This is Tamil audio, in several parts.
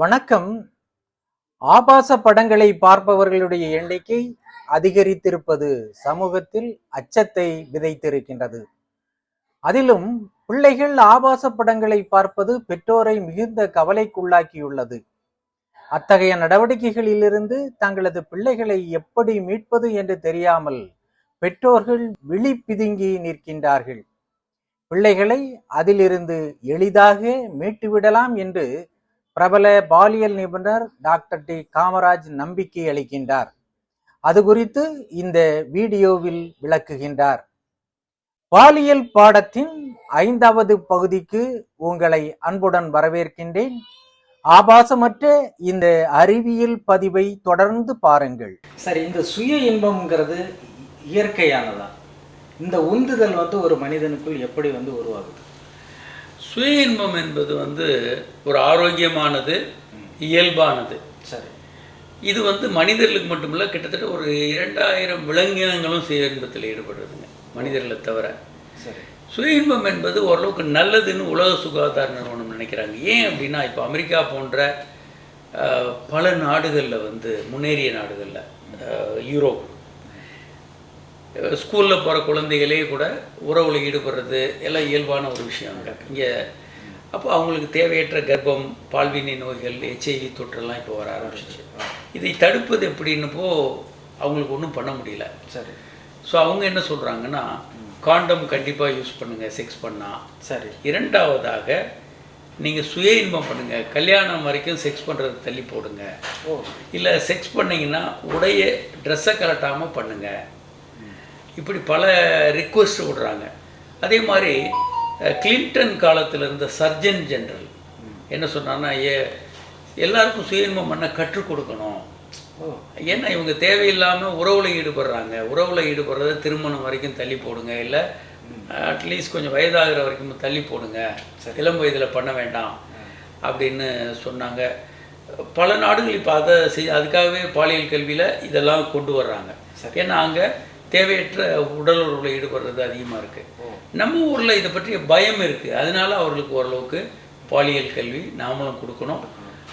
வணக்கம். ஆபாச படங்களை பார்ப்பவர்களுடைய எண்ணிக்கை அதிகரித்திருப்பது சமூகத்தில் அச்சத்தை விதைத்திருக்கின்றது. அதிலும் பிள்ளைகள் ஆபாச படங்களை பார்ப்பது பெற்றோரை மிகுந்த கவலைக்குள்ளாக்கியுள்ளது. அத்தகைய நடவடிக்கைகளிலிருந்து தங்களது பிள்ளைகளை எப்படி மீட்பது என்று தெரியாமல் பெற்றோர்கள் விழி பிதுங்கி நிற்கின்றார்கள். பிள்ளைகளை அதிலிருந்து எளிதாக மீட்டுவிடலாம் என்று பிரபல பாலியல் நிபுணர் டாக்டர் டி. காமராஜ் நம்பிக்கை அளிக்கின்றார். அது குறித்து இந்த வீடியோவில் விளக்குகின்றார். பாலியல் பாடத்தின் ஐந்தாவது பகுதிக்கு உங்களை அன்புடன் வரவேற்கின்றேன். ஆபாசமற்ற இந்த அறிவியல் பதிவை தொடர்ந்து பாருங்கள். சரி இந்த சுய இன்பம்ங்கிறது இயற்கையானதா? இந்த உந்துதல் வந்து ஒரு மனிதனுக்குள் எப்படி வந்து உருவாகுது? சுய இன்பம் என்பது வந்து ஒரு ஆரோக்கியமானது இயல்பானது. சரி. இது வந்து மனிதர்களுக்கு மட்டுமில்ல கிட்டத்தட்ட ஒரு இரண்டாயிரம் விலங்கினங்களும் சுய இன்பத்தில் ஈடுபடுறதுங்க மனிதர்களை தவிர. சரி. சுய இன்பம் என்பது ஓரளவுக்கு நல்லதுன்னு உலக சுகாதார நிறுவனம் நினைக்கிறாங்க. ஏன் அப்படின்னா இப்போ அமெரிக்கா போன்ற பல நாடுகளில் வந்து முன்னேறிய நாடுகளில் யூரோப் ஸ்கூலில் போகிற குழந்தைகளே கூட உறவில் ஈடுபடுறது எல்லாம் இயல்பான ஒரு விஷயம். அங்கே இங்கே அப்போ அவங்களுக்கு தேவையற்ற கர்ப்பம் பால்வினை நோய்கள் ஹெச்ஐவி தொற்றெல்லாம் இப்போ வர ஆரம்பிச்சிச்சு. இதை தடுப்பது எப்படின்னுப்போ அவங்களுக்கு ஒன்றும் பண்ண முடியல. சரி. ஸோ அவங்க என்ன சொல்கிறாங்கன்னா காண்டம் கண்டிப்பாக யூஸ் பண்ணுங்கள் செக்ஸ் பண்ணால் சரி. இரண்டாவதாக நீங்கள் சுய இன்பம் பண்ணுங்கள் கல்யாணம் வரைக்கும் செக்ஸ் பண்ணுறது தள்ளி போடுங்க. ஓ. இல்லை செக்ஸ் பண்ணீங்கன்னா உடைய ட்ரெஸ்ஸை கலட்டாமல் பண்ணுங்க. இப்படி பல ரிக்வெஸ்ட் விடுறாங்க. அதே மாதிரி கிளின்டன் காலத்தில் இருந்த சர்ஜன் ஜெனரல் என்ன சொன்னான்னா ஏ எல்லாருக்கும் சுய இன்பம் பண்ண கற்றுக் கொடுக்கணும். ஏன்னா இவங்க தேவையில்லாமல் உறவுல ஈடுபடுறாங்க. உறவுல ஈடுபடுறத திருமணம் வரைக்கும் தள்ளி போடுங்க. இல்லை அட்லீஸ்ட் கொஞ்சம் வயதாகிற வரைக்கும் தள்ளி போடுங்க. இளம் வயதில் பண்ண வேண்டாம். அப்படின்னு சொன்னாங்க. பல நாடுகள் இப்போ அதை செய் அதுக்காகவே பாலியல் கல்வியில் இதெல்லாம் கொண்டு வர்றாங்க. ஏன்னா அங்கே தேவையற்ற உடல் உறவில் ஈடுபடுறது அதிகமாக இருக்குது நம்ம ஊரில் இதை பற்றிய பயம் இருக்குது அதனால அவர்களுக்கு ஓரளவுக்கு பாலியல் கல்வி நாமளும் கொடுக்கணும்.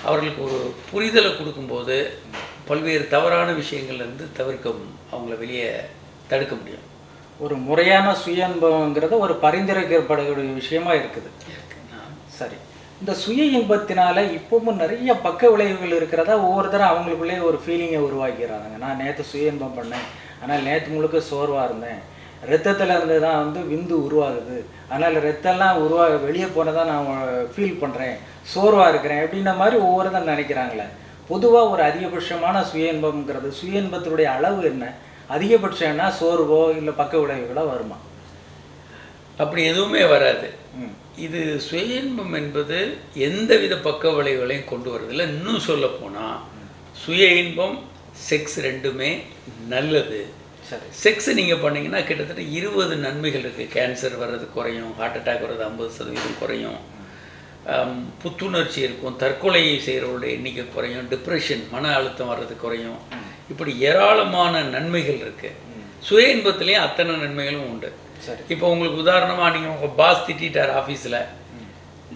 அவர்களுக்கு ஒரு புரிதலை கொடுக்கும்போது பல்வேறு தவறான விஷயங்கள்லேருந்து தவிர்க்க அவங்கள வெளியே தடுக்க முடியும். ஒரு முறையான சுய இன்பம்ங்கிறது ஒரு பரிந்துரைக்கப்படக்கூடிய விஷயமா இருக்குது. சரி. இந்த சுய இன்பத்தினால இப்பவும் நிறைய பக்க விளைவுகள் இருக்கிறதா? ஒவ்வொருத்தரும் அவங்களுக்குள்ளே ஒரு ஃபீலிங்கை உருவாக்கிறாங்க நான் நேற்று சுய இன்பம் பண்ணேன். ஆனால் நேற்று முழுக்க சோர்வாக இருந்தேன். ரத்தத்துல இருந்து தான் வந்து விந்து உருவாகுது. அதனால் ரத்தம்லாம் உருவாக வெளியே போனதான் நான் ஃபீல் பண்ணுறேன் சோர்வாக இருக்கிறேன் அப்படின்ற மாதிரி ஒவ்வொருத்தரும் நினைக்கிறாங்களே. பொதுவாக ஒரு அதிகபட்சமான சுய இன்பம்ங்கிறது சுய இன்பத்தினுடைய அளவு என்ன? அதிகபட்சம்னா சோர்வோ இல்லை பக்க விளைவுகளோ வருமா? அப்படி எதுவுமே வராது. இது சுய இன்பம் என்பது எந்தவித பக்க விளைவுகளையும் கொண்டு வரதில்லை இன்னும் சொல்ல போனால் சுய இன்பம் செக்ஸ் ரெண்டுமே நல்லது. சரி. செக்ஸ் நீங்கள் பண்ணீங்கன்னா கிட்டத்தட்ட இருபது நன்மைகள் இருக்குது கேன்சர் வர்றது குறையும் ஹார்ட் அட்டாக் வர்றது ஐம்பது சதவீதம் குறையும். புத்துணர்ச்சி இருக்கும். தற்கொலை செய்கிறவங்களுடைய எண்ணிக்கை குறையும். டிப்ரெஷன் மன அழுத்தம் வர்றது குறையும். இப்படி ஏராளமான நன்மைகள் இருக்குது சுய இன்பத்துலேயும் அத்தனை நன்மைகளும் உண்டு. சரி. இப்போ உங்களுக்கு உதாரணமாக நீங்கள் உங்கள் பாஸ் திட்டார் ஆஃபீஸில்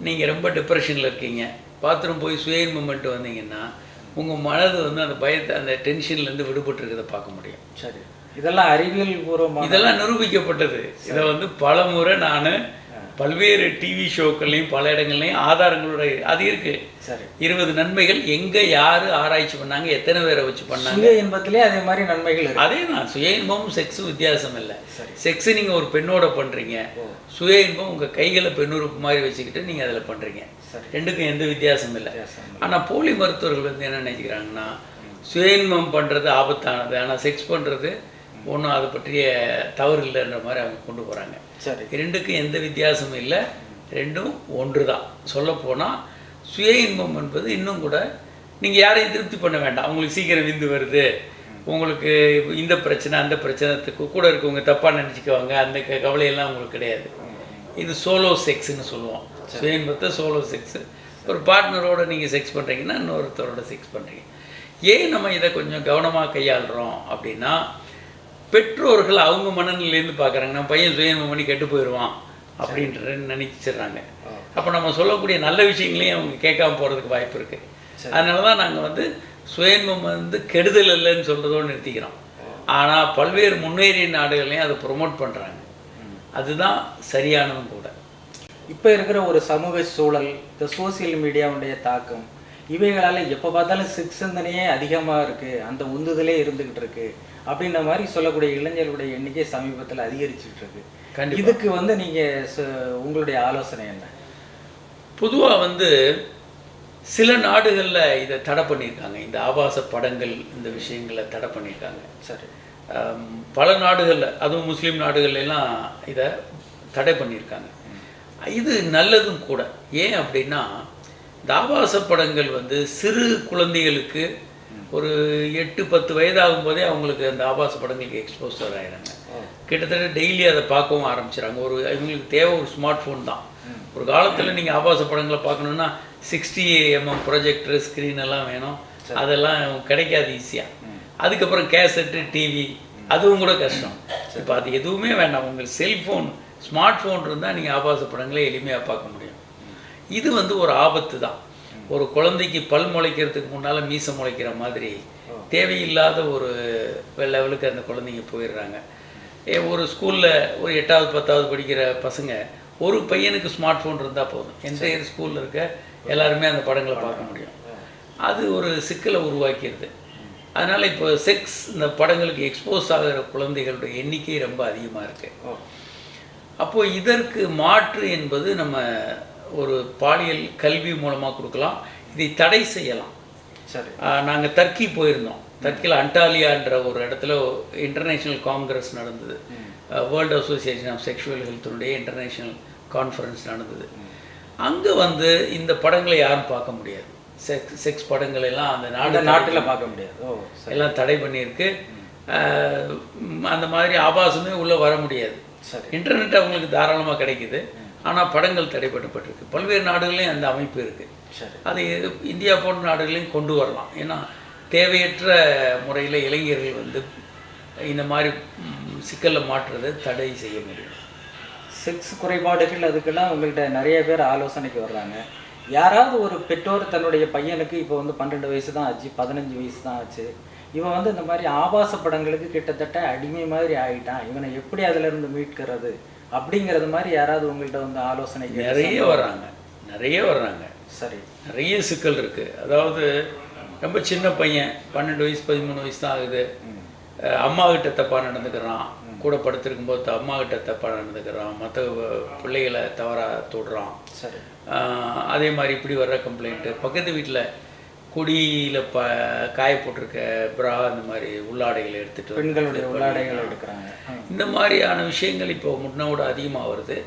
நீங்கள் ரொம்ப டிப்ரெஷனில் இருக்கீங்க. பாத்ரூம் போய் சுய இன்பம் பண்ணிட்டு வந்தீங்கன்னா உங்கள் மனது வந்து அந்த பயத்தை அந்த டென்ஷன்லேருந்து விடுபட்டுருக்கிறத பார்க்க முடியும். சரி. இதெல்லாம் அறிவியல் பூர்வமான இதெல்லாம் நிரூபிக்கப்பட்டது. இதை வந்து பல முறை நான் பல்வேறு டிவி ஷோக்கள்லையும் பல இடங்கள்லையும் ஆதாரங்களோட அது இருக்கு. சரி. இருபது நன்மைகள் எங்கே யார் ஆராய்ச்சி பண்ணாங்க எத்தனை பேரை வச்சு பண்ணாங்க? சுய இன்பத்திலே அதே மாதிரி நன்மைகள் அதே தான் சுய இன்பமும் செக்ஸும் வித்தியாசம் இல்லை. செக்ஸ் நீங்கள் ஒரு பெண்ணோட பண்ணுறீங்க. சுய இன்பம் உங்கள் கைகளை பெண்ணுறுப்பு மாதிரி வச்சுக்கிட்டு நீங்கள் அதில் பண்ணுறீங்க ரெண்டுக்கும் எந்த வித்தியாசமும் இல்லை. வித்தியாசம் இல்லை. ஆனால் போலி மருத்துவர்கள் வந்து என்ன நினைக்கிறாங்கன்னா சுய இன்பம் பண்ணுறது ஆபத்தானது. ஆனால் செக்ஸ் பண்ணுறது ஒன்றும் அதை பற்றிய தவறு இல்லைன்ற மாதிரி அவங்க கொண்டு போகிறாங்க சரி. ரெண்டுக்கும் எந்த வித்தியாசமும் இல்லை. ரெண்டும் ஒன்று தான் சொல்லப்போனால் சுய இன்பம் என்பது இன்னும் கூட நீங்கள் யாரையும் திருப்தி பண்ண வேண்டாம். உங்களுக்கு சீக்கிரம் விந்து வருது. உங்களுக்கு இந்த பிரச்சனை அந்த பிரச்சனை கு- கூட இருக்கவங்க தப்பாக நினச்சிக்குவாங்க. அந்த கவலையெல்லாம் உங்களுக்கு கிடையாது. இது சோலோ செக்ஸ்னு சொல்லுவோம். சுய இன்பத்தை சோலோ செக்ஸ் ஒரு பார்ட்னரோட நீங்கள் செக்ஸ் பண்ணுறீங்கன்னா இன்னொருத்தரோட செக்ஸ் பண்ணுறீங்க ஏன் நம்ம இதை கொஞ்சம் கவனமாக கையாளுறோம் அப்படின்னா பெற்றோர்கள் அவங்க மனநிலையிலேருந்து பார்க்குறாங்க. நம்ம பையன் சுயநலம் பண்ணி கெட்டு போயிடுவான் அப்படின்ற நினைச்சிடுறாங்க. அப்போ நம்ம சொல்லக்கூடிய நல்ல விஷயங்களையும் அவங்க கேட்காம போகிறதுக்கு வாய்ப்பு இருக்குது அதனால தான் நாங்கள் வந்து சுயன்பம் வந்து கெடுதல் இல்லைன்னு சொல்கிறதோடு நிறுத்திக்கிறோம். ஆனால் பல்வேறு முன்னேறிய நாடுகள்லையும் அதை ப்ரொமோட் பண்ணுறாங்க அதுதான் சரியானதும் கூட. இப்போ இருக்கிற ஒரு சமூக சூழல் இந்த சோசியல் மீடியாவுடைய தாக்கம் இவைகளால் எப்போ பார்த்தாலும் சிக்ஸ் சிந்தனையே அதிகமாக இருக்குது அந்த உந்துதலே இருந்துக்கிட்டு இருக்கு. அப்படின்ற மாதிரி சொல்லக்கூடிய இளைஞர்களுடைய எண்ணிக்கை சமீபத்தில் அதிகரிச்சுட்டு இருக்கு. இதுக்கு வந்து நீங்கள் உங்களுடைய ஆலோசனை என்ன? பொதுவாக வந்து சில நாடுகளில் இதை தடை பண்ணியிருக்காங்க. இந்த ஆபாச படங்கள் இந்த விஷயங்களை தடை பண்ணியிருக்காங்க. சரி. பல நாடுகளில் அதுவும் முஸ்லீம் நாடுகள்ல எல்லாம் இதை தடை பண்ணியிருக்காங்க. இது நல்லதும் கூட. ஏன் அப்படின்னா இந்த ஆபாச படங்கள் வந்து சிறு குழந்தைகளுக்கு ஒரு எட்டு பத்து வயதாகும் போதே அவங்களுக்கு அந்த ஆபாச படங்களுக்கு எக்ஸ்போசர் ஆயிடுறாங்க. கிட்டத்தட்ட டெய்லி அதை பார்க்கவும் ஆரம்பிச்சிடுறாங்க. ஒரு இவங்களுக்கு தேவை ஒரு ஸ்மார்ட் ஃபோன் தான் ஒரு காலத்தில் நீங்கள் ஆபாச படங்களை பார்க்கணுன்னா சிக்ஸ்டி எம்எம் ப்ரொஜெக்டர் ஸ்க்ரீன் எல்லாம் வேணும். அதெல்லாம் கிடைக்காது ஈஸியாக அதுக்கப்புறம் கேசட்டு டிவி அதுவும் கூட கஷ்டம். இப்போ அது எதுவுமே வேண்டாம். உங்கள் செல்ஃபோன் ஸ்மார்ட் ஃபோன் இருந்தால் நீங்கள் ஆபாச படங்களை எளிமையாக பார்க்க முடியும். இது வந்து ஒரு ஆபத்து தான். ஒரு குழந்தைக்கு பல் முளைக்கிறதுக்கு முன்னால் மீசை முளைக்கிற மாதிரி தேவையில்லாத ஒரு லெவலுக்கு அந்த குழந்தைங்க போயிடுறாங்க. ஏ, ஒரு ஸ்கூலில் ஒரு எட்டாவது பத்தாவது படிக்கிற பசங்க ஒரு பையனுக்கு ஸ்மார்ட் ஃபோன் இருந்தால் போதும். என்டையர் ஸ்கூலில் இருக்க எல்லாருமே அந்த படங்களை பார்க்க முடியும். அது ஒரு சிக்கலை உருவாக்கிடுது. அதனால் இப்போ செக்ஸ் இந்த படங்களுக்கு எக்ஸ்போஸ் ஆகிற குழந்தைகளுடைய எண்ணிக்கை ரொம்ப அதிகமாக இருக்குது அப்போது இதற்கு மாற்று என்பது நம்ம ஒரு பாலியல் கல்வி மூலமாக கொடுக்கலாம். இதை தடை செய்யலாம். சரி. நாங்கள் தர்க்கி போயிருந்தோம். தர்க்கியில் அண்டாலியான்ற ஒரு இடத்துல இன்டர்நேஷ்னல் காங்கிரஸ் நடந்தது. வேர்ல்டு அசோசியேஷன் ஆஃப் செக்ஷுவல் ஹெல்த்தினுடைய இன்டர்நேஷ்னல் கான்ஃபரன்ஸ் நடந்தது. அங்கே வந்து இந்த படங்களை யாரும் பார்க்க முடியாது. செக்ஸ் செக்ஸ் படங்கள் எல்லாம் அந்த நாடு நாட்டில் பார்க்க முடியாது. எல்லாம் தடை பண்ணியிருக்கு. அந்த மாதிரி ஆபாசமே உள்ளே வர முடியாது. சரி. இன்டர்நெட் அவங்களுக்கு தாராளமாக கிடைக்குது. ஆனால் படங்கள் தடைப்படப்பட்டிருக்கு பல்வேறு நாடுகள்லையும் அந்த அமைப்பு இருக்குது சரி. அது இந்தியா போன்ற நாடுகளையும் கொண்டு வரலாம். ஏன்னா தேவையற்ற முறையில் இளைஞர்கள் வந்து இந்த மாதிரி சிக்கல்ல மாற்றுறதை தடை செய்ய முடியும். செக்ஸ் குறைபாடுகள் அதுக்கெல்லாம் உங்கள்கிட்ட நிறைய பேர் ஆலோசனைக்கு வர்றாங்க. யாராவது ஒரு பெற்றோர் தன்னுடைய பையனுக்கு இப்போ வந்து பன்னெண்டு வயசு தான் ஆச்சு பதினஞ்சு வயசு தான் ஆச்சு. இவன் வந்து இந்த மாதிரி ஆபாச படங்களுக்கு கிட்டத்தட்ட அடிமை மாதிரி ஆயிட்டான். இவனை எப்படி அதுல இருந்து மீட்கிறது? அப்படிங்கிறது மாதிரி யாராவது உங்கள்கிட்ட வந்து ஆலோசனை நிறைய வர்றாங்க. நிறைய வர்றாங்க. சரி. நிறைய சிக்கல் இருக்குது அதாவது ரொம்ப சின்ன பையன் பன்னெண்டு வயசு பதிமூணு வயசு தான் ஆகுது. அம்மா கிட்ட தப்பாக நடந்துக்கிறான். கூட படுத்திருக்கும் போது அம்மா கிட்ட தப்பாக நடந்துக்கிறான். மற்ற பிள்ளைகளை தவறாக தொடுறான் சரி. அதே மாதிரி இப்படி வர்ற கம்ப்ளைண்ட்டு பக்கத்து வீட்டில் கொடியில் ப காய போட்டிருக்க பிரா இந்த மாதிரி உள்ளாடைகளை எடுத்துகிட்டு பெண்களுடைய உள்ளாடைகள் எடுக்கிறாங்க. இந்த மாதிரியான விஷயங்கள் இப்போ முன்னோட அதிகமாக வருது.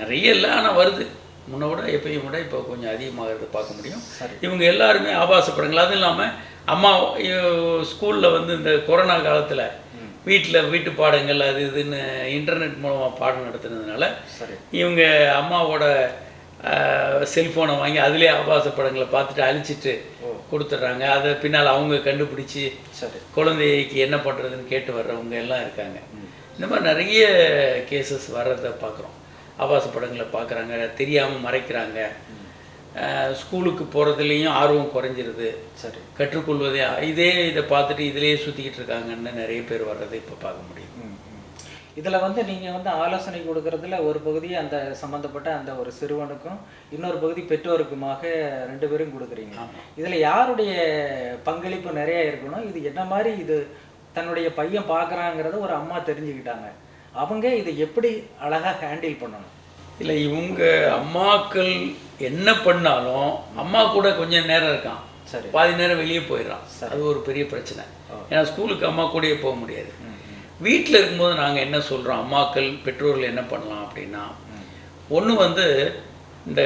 நிறைய இல்லை ஆனால் வருது. முன்னோட எப்பயும் விட இப்போ கொஞ்சம் அதிகமாகிறது பார்க்க முடியும். இவங்க எல்லாருமே ஆபாச படங்கள். அதுவும் இல்லாமல் அம்மா ஸ்கூலில் வந்து இந்த கொரோனா காலத்தில் வீட்டில் வீட்டு பாடங்கள் அது இதுன்னு இன்டர்நெட் மூலமாக பாடம் நடத்துனதுனால இவங்க அம்மாவோட செல்ஃபோனை வாங்கி அதிலே ஆபாச படங்களை பார்த்துட்டு அழிச்சிட்டு கொடுத்துட்றாங்க. அதை பின்னால் அவங்க கண்டுபிடிச்சி சரி. குழந்தைக்கு என்ன பண்ணுறதுன்னு கேட்டு வர்றவங்க எல்லாம் இருக்காங்க. இந்த மாதிரி நிறைய கேசஸ் வர்றதை பார்க்குறோம். ஆபாச படங்களை பார்க்குறாங்க தெரியாமல் மறைக்கிறாங்க. ஸ்கூலுக்கு போகிறதுலேயும் ஆர்வம் குறைஞ்சிருது. சரி. கற்றுக்கொள்வதே இதே இதை பார்த்துட்டு இதிலேயே சுற்றிக்கிட்டு இருக்காங்கன்னு நிறைய பேர் வர்றதை இப்போ பார்க்க முடியும். இதுல வந்து நீங்க வந்து ஆலோசனை கொடுக்கறதுல ஒரு பகுதி அந்த சம்பந்தப்பட்ட அந்த ஒரு சிறுவனுக்கும் இன்னொரு பகுதி பெற்றோருக்குமாக ரெண்டு பேரும் கொடுக்குறீங்க. இதுல யாருடைய பங்களிப்பு நிறைய இருக்கணும்? இது என்ன மாதிரி இது தன்னுடைய பையன் பார்க்கறாங்கிறத ஒரு அம்மா தெரிஞ்சுக்கிட்டாங்க. அவங்க இதை எப்படி அழகா ஹேண்டில் பண்ணணும்? இல்லை இவங்க அம்மாக்கள் என்ன பண்ணாலும் அம்மா கூட கொஞ்சம் நேரம் இருக்கான். சரி. பாதி நேரம் வெளியே போயிடுறான். அது ஒரு பெரிய பிரச்சனை. ஏன்னா ஸ்கூலுக்கு அம்மா கூடயே போக முடியாது. வீட்டில் இருக்கும்போது நாங்கள் என்ன சொல்கிறோம் அம்மாக்கள் பெற்றோர்கள் என்ன பண்ணலாம் அப்படின்னா ஒன்று வந்து இந்த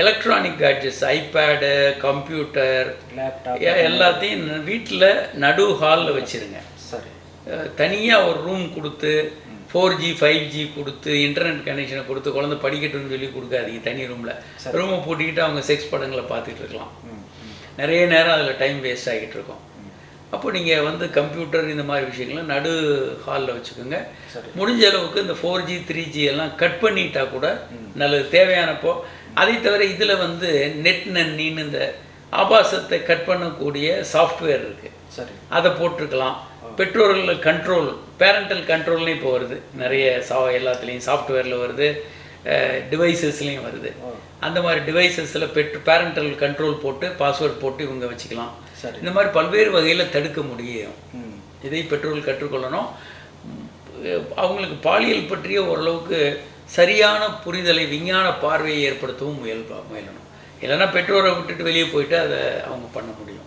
electronic gadgets iPad computer laptop எல்லாத்தையும் வீட்டில் நடு ஹாலில் வச்சுருங்க. சரி. தனியாக ஒரு ரூம் கொடுத்து ஃபோர் ஜி ஃபைவ் ஜி கொடுத்து இன்டர்நெட் கனெக்ஷனை கொடுத்து குழந்தை படிக்கட்டும்னு சொல்லி கொடுக்காதீங்க தனி ரூமில் ரூமை பூட்டிக்கிட்டு அவங்க செக்ஸ் படங்களை பார்த்துட்டு இருக்கலாம். நிறைய நேரம் அதில் டைம் வேஸ்ட் ஆகிட்டு இருக்கும். அப்போ நீங்கள் வந்து கம்ப்யூட்டர் இந்த மாதிரி விஷயங்களை நடு ஹாலில் வச்சுக்கோங்க. முடிஞ்ச அளவுக்கு இந்த ஃபோர் ஜி த்ரீ ஜி எல்லாம் கட் பண்ணிட்டா கூட நல்லது. தேவையானப்போ அதை தவிர இதில் வந்து நெட் நன்னின்னு இந்த ஆபாசத்தை கட் பண்ணக்கூடிய சாஃப்ட்வேர் இருக்குது சரி. அதை போட்டிருக்கலாம். பெற்றோர்கள் கண்ட்ரோல் பேரண்டல் கண்ட்ரோல்னு இப்போ வருது. நிறைய சா எல்லாத்துலேயும் சாஃப்ட்வேரில் வருது. டிவைசஸ்லேயும் வருது. அந்த மாதிரி டிவைசஸில் பெற்று பேரண்டல் கண்ட்ரோல் போட்டு பாஸ்வேர்ட் போட்டு இவங்க வச்சுக்கலாம். இந்த மாதிரி பல்வேறு வகையில் தடுக்க முடியும். இதை பெற்றோர்கள் கற்றுக்கொள்ளணும். அவங்களுக்கு பாலியல் பற்றிய ஓரளவுக்கு சரியான புரிதலை விஞ்ஞான பார்வையை ஏற்படுத்தவும் முயல் முயலணும். இல்லைன்னா பெற்றோரை விட்டுட்டு வெளியே போயிட்டு அதை அவங்க பண்ண முடியும்.